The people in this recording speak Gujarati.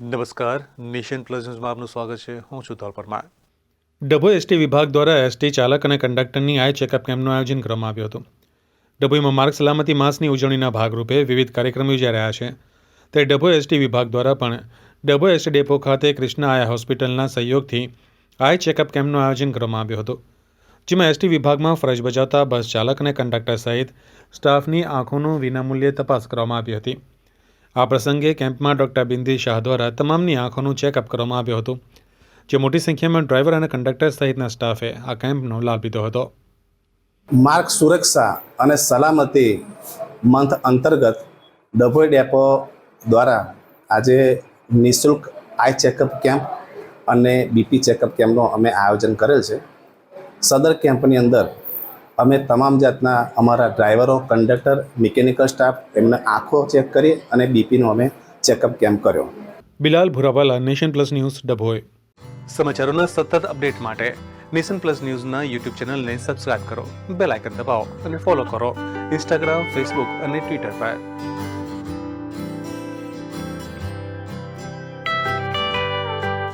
નમસ્કાર. નેશન પ્લસ ન્યૂઝમાં આપનું સ્વાગત છે. હું છું ધોલ પરમાર. ડભોઈ એસટી વિભાગ દ્વારા એસટી ચાલક અને કંડક્ટરની આઈ ચેકઅપ કેમ્પનું આયોજન કરવામાં આવ્યું હતું. ડભોઈમાં માર્ગ સલામતી માસની ઉજવણીના ભાગરૂપે વિવિધ કાર્યક્રમો યોજાઈ રહ્યા છે. ત્યારે ડભોઈ એસટી વિભાગ દ્વારા પણ ડભોઈ એસટી ડેપો ખાતે કૃષ્ણા આયા હોસ્પિટલના સહયોગથી આઈ ચેકઅપ કેમ્પનું આયોજન કરવામાં આવ્યું હતું. જેમાં એસટી વિભાગમાં ફરજ બજાવતા બસ ચાલક અને કંડક્ટર સહિત સ્ટાફની આંખોનું વિનામૂલ્યે તપાસ કરવામાં આવી હતી. આ પ્રસંગે કેમ્પમાં ડૉક્ટર બિંદી શાહ દ્વારા તમામની આંખોનું ચેકઅપ કરવામાં આવ્યું હતું, જે મોટી સંખ્યામાં ડ્રાઈવર અને કંડક્ટર સહિતના સ્ટાફે આ કેમ્પનો લાભ લીધો હતો. માર્ગ સુરક્ષા અને સલામતી મંથ અંતર્ગત ડભોઈ ડેપો દ્વારા આજે નિઃશુલ્ક આઈ ચેકઅપ કેમ્પ અને બીપી ચેકઅપ કેમ્પનું અમે આયોજન કરેલ છે. સદર કેમ્પની અંદર અમે તમામ જાતના અમારા ડ્રાઈવરો કંડક્ટર મિકેનિકલ સ્ટાફ એમને આંખો ચેક કરી અને બીપીનો અમે ચેકઅપ કેમ્પ કર્યો. Bilal Bhurawala Nation Plus News Dabhoi. સમાચારોના સતત અપડેટ માટે નેશન પ્લસ ન્યૂઝના યુટ્યુબ ચેનલને સબસ્ક્રાઇબ કરો બેલ આઇકન દબાવો અને ફોલો કરો ઇન્સ્ટાગ્રામ ફેસબુક અને ટ્વિટર પર.